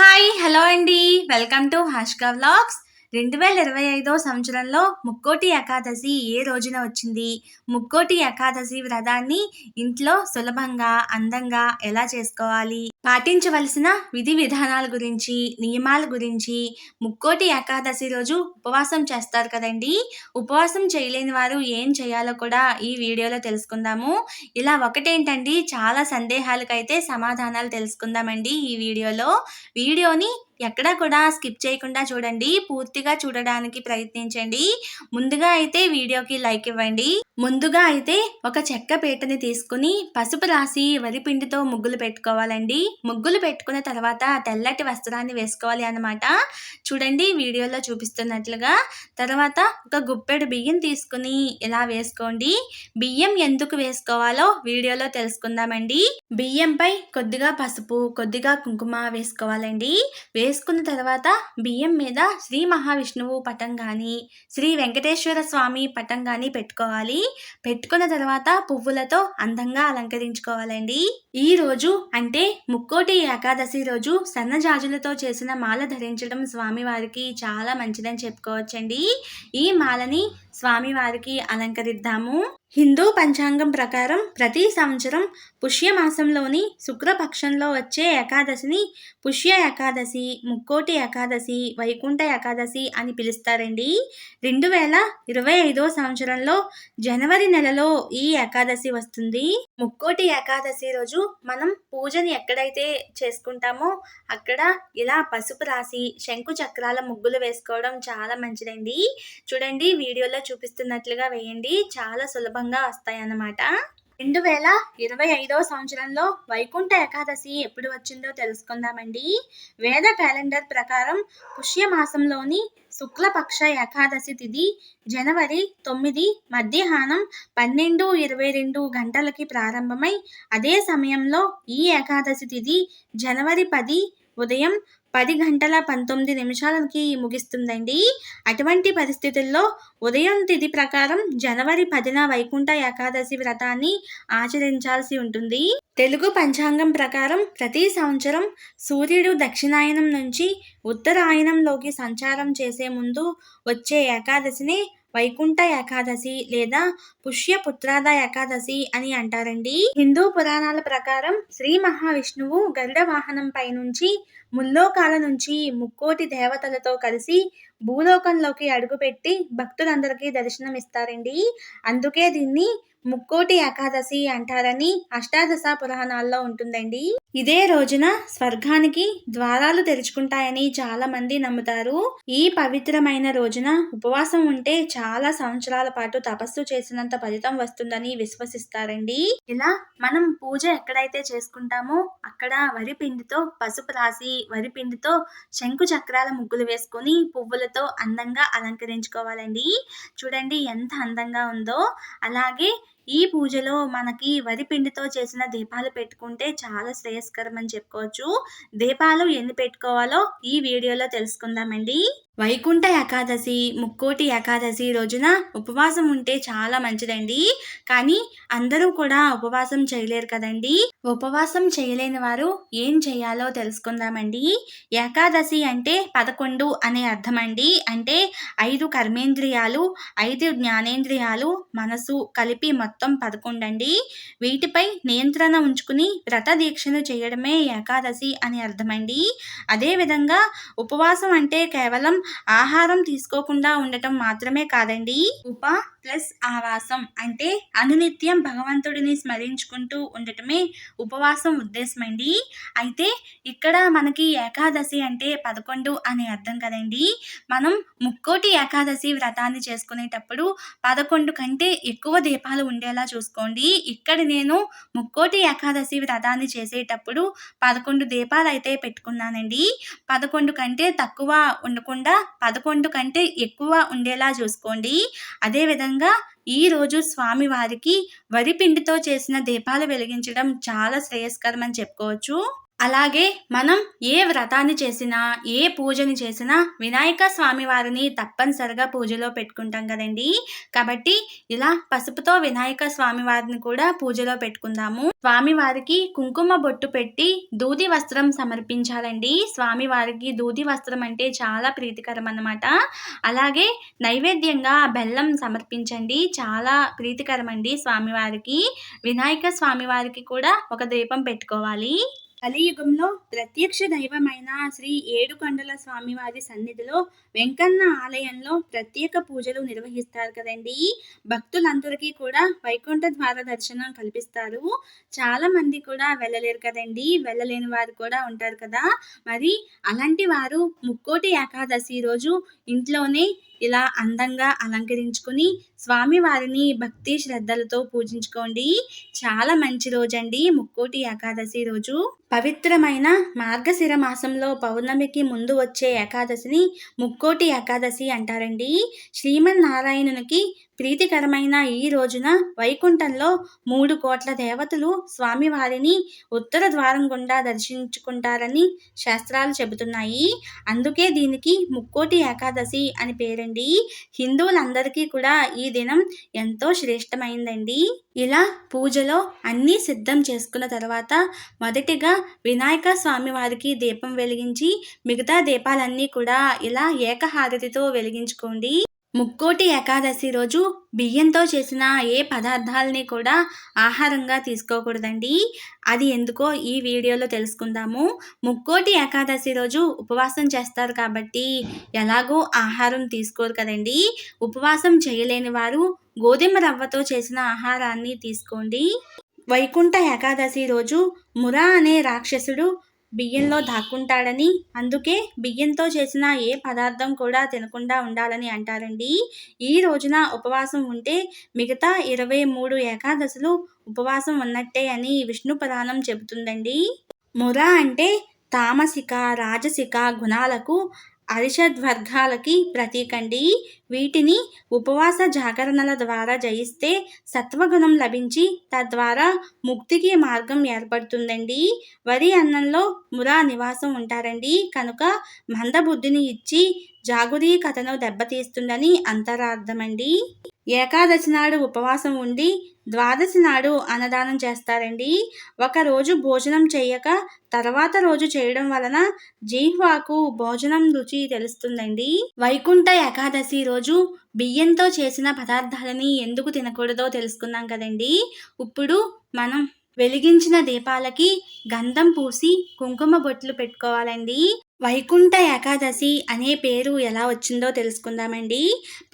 Hi hello అండి. Welcome to Hashka vlogs. రెండు వేల ఇరవై ఐదో సంవత్సరంలో ముక్కోటి ఏకాదశి ఏ రోజున వచ్చింది? ముక్కోటి ఏకాదశి వ్రతాన్ని ఇంట్లో సులభంగా అందంగా ఎలా చేసుకోవాలి? పాటించవలసిన విధి విధానాల గురించి నియమాల గురించి ముక్కోటి ఏకాదశి రోజు ఉపవాసం చేస్తారు కదండి? ఉపవాసం చేయలేని వారు ఏం చేయాలో కూడా ఈ వీడియోలో తెలుసుకుందాము. ఇలా ఒకటేంటండి? చాలా సందేహాలకైతే సమాధానాలు తెలుసుకుందామండి ఈ వీడియోలో. వీడియోని ఎక్కడా కూడా స్కిప్ చేయకుండా చూడండి పూర్తిగా చూడడానికి ప్రయత్నించండి. ముందుగా అయితే వీడియోకి లైక్ ఇవ్వండి. ముందుగా అయితే ఒక చెక్క పీటని తీసుకుని పసుపు రాసి వరి పిండితో ముగ్గులు పెట్టుకోవాలండి. ముగ్గులు పెట్టుకున్న తర్వాత తెల్లటి వస్త్రాన్ని వేసుకోవాలి అన్నమాట. చూడండి వీడియోలో చూపిస్తున్నట్లుగా. తర్వాత ఒక గుప్పెడు బియ్యం తీసుకుని ఇలా వేసుకోండి. బియ్యం ఎందుకు వేసుకోవాలో వీడియోలో తెలుసుకుందామండి. బియ్యంపై కొద్దిగా పసుపు కొద్దిగా కుంకుమ వేసుకోవాలండి. వే వేసుకున్న తర్వాత బియ్యం మీద శ్రీ మహావిష్ణువు పటం కానీ శ్రీ వెంకటేశ్వర స్వామి పటం కానీ పెట్టుకోవాలి. పెట్టుకున్న తర్వాత పువ్వులతో అందంగా అలంకరించుకోవాలండి. ఈ రోజు అంటే ముక్కోటి ఏకాదశి రోజు సన్నజాజులతో చేసిన మాల ధరించడం స్వామివారికి చాలా మంచిదని చెప్పుకోవచ్చండి. ఈ మాలని స్వామివారికి అలంకరిద్దాము. హిందూ పంచాంగం ప్రకారం ప్రతి సంవత్సరం పుష్యమాసంలోని శుక్రపక్షంలో వచ్చే ఏకాదశిని పుష్య ఏకాదశి ముక్కోటి ఏకాదశి వైకుంఠ ఏకాదశి అని పిలుస్తారండి. రెండు వేల ఇరవై ఐదో సంవత్సరంలో జనవరి నెలలో ఈ ఏకాదశి వస్తుంది. ముక్కోటి ఏకాదశి రోజు మనం పూజని ఎక్కడైతే చేసుకుంటామో అక్కడ ఇలా పసుపు రాసి శంకు చక్రాల ముగ్గులు వేసుకోవడం చాలా మంచిదండి. చూడండి వీడియోలో చూపిస్తున్నట్లుగా వేయండి. చాలా సులభంగా వస్తాయి అన్నమాట రెండు వేల ఇరవై ఐదవ సంవత్సరంలో వైకుంఠ ఏకాదశి ఎప్పుడు వచ్చిందో తెలుసుకుందామండి. వేద క్యాలెండర్ ప్రకారం పుష్యమాసంలోని శుక్లపక్ష ఏకాదశి తిథి జనవరి తొమ్మిది మధ్యాహ్నం పన్నెండు ఇరవై రెండు గంటలకి ప్రారంభమై అదే సమయంలో ఈ ఏకాదశి తిథి జనవరి పది ఉదయం పది గంటల పంతొమ్మిది నిమిషాలకి ముగిస్తుందండి. అటువంటి పరిస్థితుల్లో ఉదయం తిథి ప్రకారం జనవరి పదిన వైకుంఠ ఏకాదశి వ్రతాన్ని ఆచరించాల్సి ఉంటుంది. తెలుగు పంచాంగం ప్రకారం ప్రతి సంవత్సరం సూర్యుడు దక్షిణాయనం నుంచి ఉత్తరాయణంలోకి సంచారం చేసే ముందు వచ్చే ఏకాదశిని వైకుంఠ ఏకాదశి లేదా పుష్యపుత్రాద ఏకాదశి అని అంటారండి. హిందూ పురాణాల ప్రకారం శ్రీ మహావిష్ణువు గరుడ వాహనం పై నుంచి ముల్లోకాల నుంచి ముక్కోటి దేవతలతో కలిసి భూలోకంలోకి అడుగుపెట్టి భక్తులందరికీ దర్శనమిస్తారండి. అందుకే దీన్ని ముక్కోటి ఏకాదశి అంటారని అష్టాదశ పురాణాల్లో ఉంటుందండి. ఇదే రోజున స్వర్గానికి ద్వారాలు తెరుచుకుంటాయని చాలా మంది నమ్ముతారు. ఈ పవిత్రమైన రోజున ఉపవాసం ఉంటే చాలా సంవత్సరాల పాటు తపస్సు చేసినంత ఫలితం వస్తుందని విశ్వసిస్తారండి. ఇలా మనం పూజ ఎక్కడైతే చేసుకుంటామో అక్కడ వరి పిండితో పసుపు రాసి వరి పిండితో శంకు చక్రాల ముగ్గులు వేసుకొని పూలతో అందంగా అలంకరించుకోవాలండి. చూడండి ఎంత అందంగా ఉందో. అలాగే ఈ పూజలో మనకి వరి పిండితో చేసిన దీపాలు పెట్టుకుంటే చాలా శ్రేయస్కరం అని చెప్పుకోవచ్చు. దీపాలు ఎన్ని పెట్టుకోవాలో ఈ వీడియోలో తెలుసుకుందామండి. వైకుంఠ ఏకాదశి ముక్కోటి ఏకాదశి రోజున ఉపవాసం ఉంటే చాలా మంచిదండి. కానీ అందరూ కూడా ఉపవాసం చేయలేరు కదండి. ఉపవాసం చేయలేని వారు ఏం చేయాలో తెలుసుకుందామండి. ఏకాదశి అంటే పదకొండు అనే అర్థం అండి అంటే ఐదు కర్మేంద్రియాలు ఐదు జ్ఞానేంద్రియాలు మనసు కలిపి మొత్తం పదకొండు అండి వీటిపై నియంత్రణ ఉంచుకుని వ్రత దీక్షను చేయడమే ఏకాదశి అని అర్థమండి. అదేవిధంగా ఉపవాసం అంటే కేవలం ఆహారం తీసుకోకుండా ఉండటం మాత్రమే కాదండి. ఉప ప్లస్ ఆవాసం అంటే అనునిత్యం భగవంతుడిని స్మరించుకుంటూ ఉండటమే ఉపవాసం ఉద్దేశం అండి అయితే ఇక్కడ మనకి ఏకాదశి అంటే పదకొండు అనే అర్థం కదండి. మనం ముక్కోటి ఏకాదశి వ్రతాన్ని చేసుకునేటప్పుడు పదకొండు కంటే ఎక్కువ దీపాలు ఉండే ఉండేలా చూసుకోండి. ఇక్కడ నేను ముక్కోటి ఏకాదశి వ్రతాన్ని చేసేటప్పుడు పదకొండు దీపాలు అయితే పెట్టుకున్నానండి. పదకొండు కంటే తక్కువ ఉండకుండా పదకొండు కంటే ఎక్కువ ఉండేలా చూసుకోండి. అదేవిధంగా ఈరోజు స్వామివారికి వరి పిండితో చేసిన దీపాలు వెలిగించడం చాలా శ్రేయస్కరం అని చెప్పుకోవచ్చు. అలాగే మనం ఏ వ్రతాన్ని చేసినా ఏ పూజని చేసినా వినాయక స్వామి వారిని తప్పనిసరిగా పూజలో పెట్టుకుంటాం కదండి. కాబట్టి ఇలా పసుపుతో వినాయక స్వామి వారిని కూడా పూజలో పెట్టుకుందాము. స్వామి వారికి కుంకుమ బొట్టు పెట్టి దూది వస్త్రం సమర్పించాలండి. స్వామి వారికి దూది వస్త్రం అంటే చాలా ప్రీతికరం అన్నమాట. అలాగే నైవేద్యంగా బెల్లం సమర్పించండి. చాలా ప్రీతికరం అండి స్వామివారికి వినాయక స్వామి వారికి కూడా ఒక దీపం పెట్టుకోవాలి. కలియుగంలో ప్రత్యక్ష దైవమైన శ్రీ ఏడుకొండల స్వామివారి సన్నిధిలో వెంకన్న ఆలయంలో ప్రత్యేక పూజలు నిర్వహిస్తారు కదండి. భక్తులందరికీ కూడా వైకుంఠ ద్వార దర్శనం కల్పిస్తారు. చాలా మంది కూడా వెళ్ళలేరు కదండి. వెళ్ళలేని వారు కూడా ఉంటారు కదా. మరి అలాంటి వారు ముక్కోటి ఏకాదశి రోజు ఇంట్లోనే ఇలా అందంగా అలంకరించుకుని స్వామివారిని భక్తి శ్రద్ధలతో పూజించుకోండి. చాలా మంచి రోజండి. ముక్కోటి ఏకాదశి రోజు. పవిత్రమైన మార్గశిర మాసంలో పౌర్ణమికి ముందు వచ్చే ఏకాదశిని ముక్కోటి ఏకాదశి అంటారండి. శ్రీమన్నారాయణునికి ప్రీతికరమైన ఈ రోజున వైకుంఠంలో మూడు కోట్ల దేవతలు స్వామివారిని ఉత్తర ద్వారం గుండా దర్శించుకుంటారని శాస్త్రాలు చెబుతున్నాయి. అందుకే దీనికి ముక్కోటి ఏకాదశి అని పేరండి. హిందువులందరికీ కూడా ఈ దినం ఎంతో శ్రేష్టమైందండి. ఇలా పూజలో అన్నీ సిద్ధం చేసుకున్న తర్వాత మొదటిగా వినాయక స్వామి వారికి దీపం వెలిగించి మిగతా దీపాలన్నీ కూడా ఇలా ఏకహారతితో వెలిగించుకోండి. ముక్కోటి ఏకాదశి రోజు బియ్యంతో చేసిన ఏ పదార్థాలని కూడా ఆహారంగా తీసుకోకూడదండి. అది ఎందుకో ఈ వీడియోలో తెలుసుకుందాము. ముక్కోటి ఏకాదశి రోజు ఉపవాసం చేస్తారు కాబట్టి ఎలాగో ఆహారం తీసుకోరు కదండి. ఉపవాసం చేయలేని వారు గోధుమ రవ్వతో చేసిన ఆహారాన్ని తీసుకోండి. వైకుంఠ ఏకాదశి రోజు మురా అనే రాక్షసుడు బియ్యంలో దాక్కుంటాడని. అందుకే బియ్యంతో చేసిన ఏ పదార్థం కూడా తినకుండా ఉండాలని అంటారండి. ఈ రోజున ఉపవాసం ఉంటే మిగతా ఇరవై మూడు ఏకాదశులు ఉపవాసం ఉన్నట్టే అని విష్ణు పురాణం చెబుతుందండి. మొర అంటే తామసిక రాజసిక గుణాలకు అరిషద్వర్గాలకి ప్రతీకండి. వీటిని ఉపవాస జాగరణల ద్వారా జయిస్తే సత్వగుణం లభించి తద్వారా ముక్తికి మార్గం ఏర్పడుతుందండి. వరి అన్నంలో మురా నివాసం ఉంటారండి. కనుక మందబుద్ధిని ఇచ్చి జాగురీకతను దెబ్బతీస్తుందని అంతరార్థమండి. ఏకాదశి నాడు ఉపవాసం ఉండి ద్వాదశి నాడు అన్నదానం చేస్తారండి. ఒకరోజు భోజనం చేయక తర్వాత రోజు చేయడం వలన జీహ్వాకు భోజనం రుచి తెలుస్తుందండి. వైకుంఠ ఏకాదశి రోజు బియ్యంతో చేసిన పదార్థాలని ఎందుకు తినకూడదో తెలుసుకున్నాం కదండి. ఇప్పుడు మనం వెలిగించిన దీపాలకి గంధం పూసి కుంకుమ బొట్లు పెట్టుకోవాలండి. వైకుంఠ ఏకాదశి అనే పేరు ఎలా వచ్చిందో తెలుసుకుందామండి.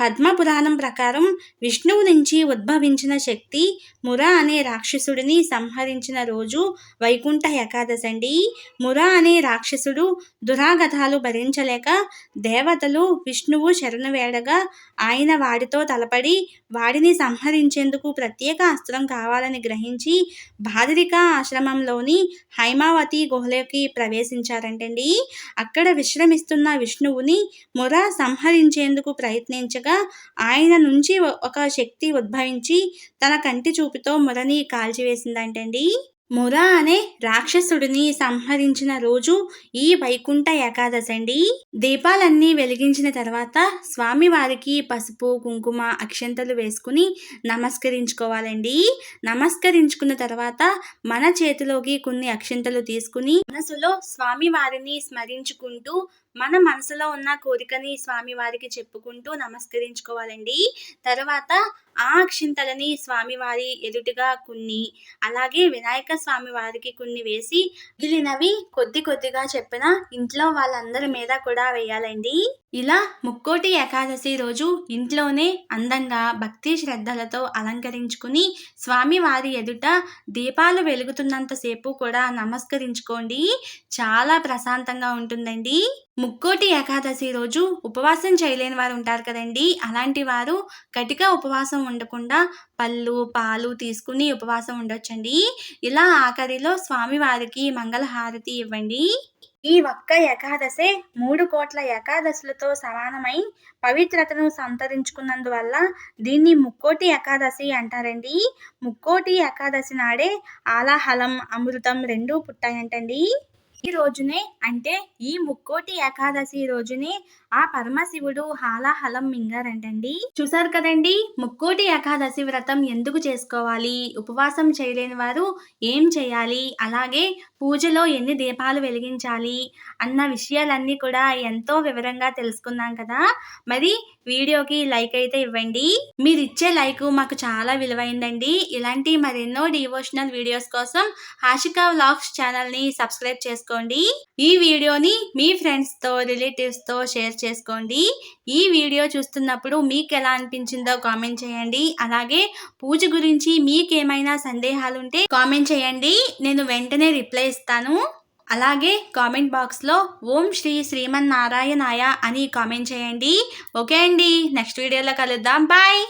పద్మ పురాణం ప్రకారం విష్ణువు నుంచి ఉద్భవించిన శక్తి మురా అనే రాక్షసుడిని సంహరించిన రోజు వైకుంఠ ఏకాదశి అండి. మురా అనే రాక్షసుడు దురాగతాలు భరించలేక దేవతలు విష్ణువు శరణు వేడగా ఆయన వాడితో తలపడి వాడిని సంహరించేందుకు ప్రత్యేక అస్త్రం కావాలని గ్రహించి బాదరికా ఆశ్రమంలోని హైమావతి గుహలోకి ప్రవేశించారంటండి. అక్కడ విశ్రమిస్తున్న విష్ణువుని మొర సంహరించేందుకు ప్రయత్నించగా ఆయన నుంచి ఒక శక్తి ఉద్భవించి తన కంటి చూపుతో మొరని కాల్చివేసిందంటండి. మురా అనే రాక్షసుడిని సంహరించిన రోజు ఈ వైకుంఠ ఏకాదశి అండి. దీపాలన్నీ వెలిగించిన తర్వాత స్వామివారికి పసుపు కుంకుమ అక్షంతలు వేసుకుని నమస్కరించుకోవాలండి. నమస్కరించుకున్న తర్వాత మన చేతిలోకి కొన్ని అక్షంతలు తీసుకుని మనసులో స్వామివారిని స్మరించుకుంటూ మన మనసులో ఉన్న కోరికని స్వామివారికి చెప్పుకుంటూ నమస్కరించుకోవాలండి. తర్వాత ఆ అక్షింతలని స్వామివారి ఎదుటిగా కొన్ని అలాగే వినాయక స్వామి వారికి కొన్ని వేసి మిగిలినవి కొద్ది కొద్దిగా చెప్పిన ఇంట్లో వాళ్ళందరి మీద కూడా వేయాలండి. ఇలా ముక్కోటి ఏకాదశి రోజు ఇంట్లోనే అందంగా భక్తి శ్రద్ధలతో అలంకరించుకుని స్వామివారి ఎదుట దీపాలు వెలుగుతున్నంతసేపు కూడా నమస్కరించుకోండి. చాలా ప్రశాంతంగా ఉంటుందండి. ముక్కోటి ఏకాదశి రోజు ఉపవాసం చేయలేని వారు ఉంటారు కదండి. అలాంటి వారు కటిక ఉపవాసం ఉండకుండా పళ్ళు పాలు తీసుకుని ఉపవాసం ఉండొచ్చండి. ఇలా ఆఖరిలో స్వామివారికి మంగళహారతి ఇవ్వండి. ఈ ఒక్క ఏకాదశే మూడు కోట్ల ఏకాదశులతో సమానమై పవిత్రతను సంతరించుకున్నందువల్ల దీన్ని ముక్కోటి ఏకాదశి అంటారండి. ముక్కోటి ఏకాదశి నాడే ఆలాహలం అమృతం రెండూ పుట్టాయంటండి. ఈ రోజునే అంటే ఈ ముక్కోటి ఏకాదశి రోజునే ఆ పరమశివుడు హాలాహలం మింగారంటండి. చూసారు కదండి? ముక్కోటి ఏకాదశి వ్రతం ఎందుకు చేసుకోవాలి? ఉపవాసం చేయలేని వారు ఏం చేయాలి? అలాగే పూజలో ఎన్ని దీపాలు వెలిగించాలి? అన్న విషయాలన్నీ కూడా ఎంతో వివరంగా తెలుసుకున్నాం కదా. మరి వీడియోకి లైక్ అయితే ఇవ్వండి. మీరు ఇచ్చే లైక్ మాకు చాలా విలువైందండి. ఇలాంటి మరెన్నో డివోషనల్ వీడియోస్ కోసం హాషికా వ్లాగ్స్ ఛానల్ని సబ్స్క్రైబ్ చేసుకోండి. ఈ వీడియోని మీ ఫ్రెండ్స్తో రిలేటివ్స్తో షేర్ చేసుకోండి. ఈ వీడియో చూస్తున్నప్పుడు మీకు ఎలా అనిపించిందో కామెంట్ చేయండి. అలాగే పూజ గురించి మీకేమైనా సందేహాలు ఉంటే కామెంట్ చేయండి. నేను వెంటనే రిప్లై ఇస్తాను. అలాగే కామెంట్ బాక్స్లో ఓం శ్రీ శ్రీమన్నారాయణాయ అని కామెంట్ చేయండి. ఓకే అండి. నెక్స్ట్ వీడియోలో కలుద్దాం. బాయ్.